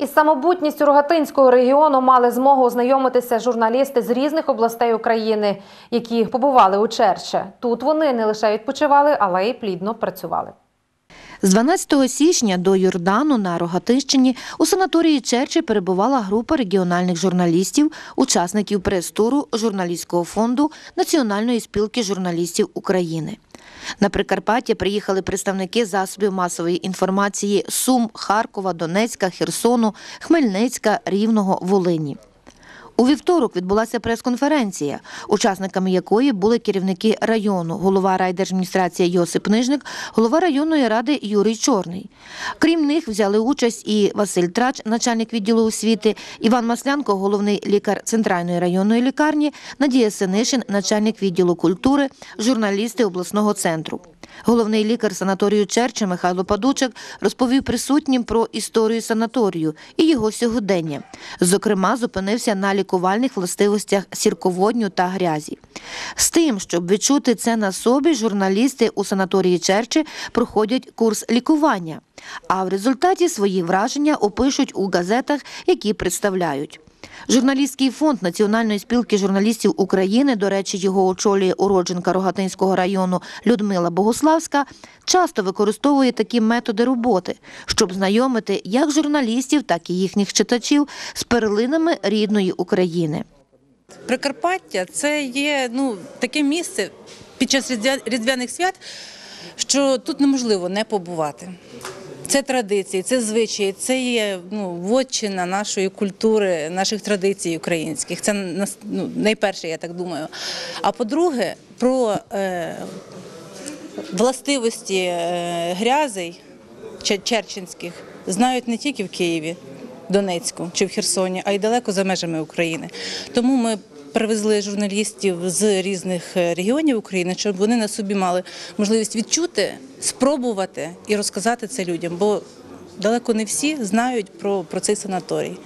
Із самобутністю Рогатинського регіону мали змогу ознайомитися журналісти з різних областей України, які побували у Черче. Тут вони не лише відпочивали, але й плідно працювали. З 12 січня до Йордану на Рогатинщині у санаторії Черчі перебувала група регіональних журналістів, учасників прес-туру журналістського фонду Національної спілки журналістів України. На Прикарпаття приїхали представники засобів масової інформації Сум, Харкова, Донецька, Херсону, Хмельницька, Рівного, Волині. У вівторок відбулася прес-конференція, учасниками якої були керівники району, голова райдержадміністрації Йосип Нижник, голова районної ради Юрій Чорний. Крім них взяли участь і Василь Трач, начальник відділу освіти, Іван Маслянко, головний лікар центральної районної лікарні, Надія Синишин, начальник відділу культури, журналісти обласного центру. Головний лікар санаторію Черча Михайло Падучик розповів присутнім про історію санаторію і його сьогодення. Зокрема, зупинився на лікувальних властивостях сірководню та грязі. З тим, щоб відчути це на собі, журналісти у санаторії Черчі проходять курс лікування, а в результаті свої враження опишуть у газетах, які представляють. Журналістський фонд Національної спілки журналістів України, до речі, його очолює уродженка Рогатинського району Людмила Богославська, часто використовує такі методи роботи, щоб знайомити як журналістів, так і їхніх читачів з перлинами рідної України. Прикарпаття це є ну, таке місце під час різдвяних свят, що тут неможливо не побувати. Це традиції, це звичаї, це є ну, вотчина нашої культури, наших традицій українських. Це ну, найперше, я так думаю. А по-друге, про е, властивості е, грязей черченських знають не тільки в Києві, Донецьку чи в Херсоні, а й далеко за межами України. Тому ми привезли журналістів з різних е, регіонів України, щоб вони на собі мали можливість відчути, спробувати і розказати це людям, бо далеко не всі знають про, про цей санаторій.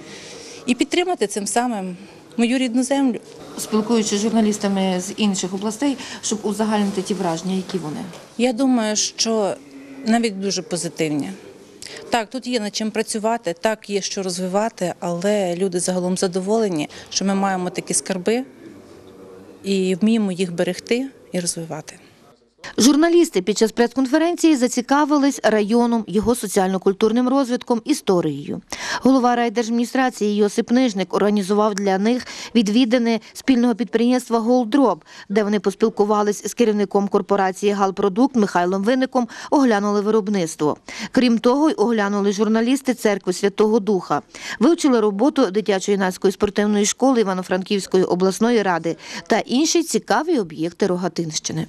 І підтримати цим самим мою рідну землю. Спілкуючись з журналістами з інших областей, щоб узагальнити ті враження, які вони. Я думаю, що навіть дуже позитивні. Так, тут є над чим працювати, так є що розвивати, але люди загалом задоволені, що ми маємо такі скарби і вміємо їх берегти і розвивати. Журналісти під час прес-конференції зацікавились районом, його соціально-культурним розвитком, історією. Голова райдержадміністрації Йосип Нижник організував для них відвідини спільного підприємства «Голдроб», де вони поспілкувались з керівником корпорації «Галпродукт» Михайлом Винником, оглянули виробництво. Крім того, й оглянули журналісти церкви Святого Духа, вивчили роботу дитячо-юнацької спортивної школи Івано-Франківської обласної ради та інші цікаві об'єкти Рогатинщини.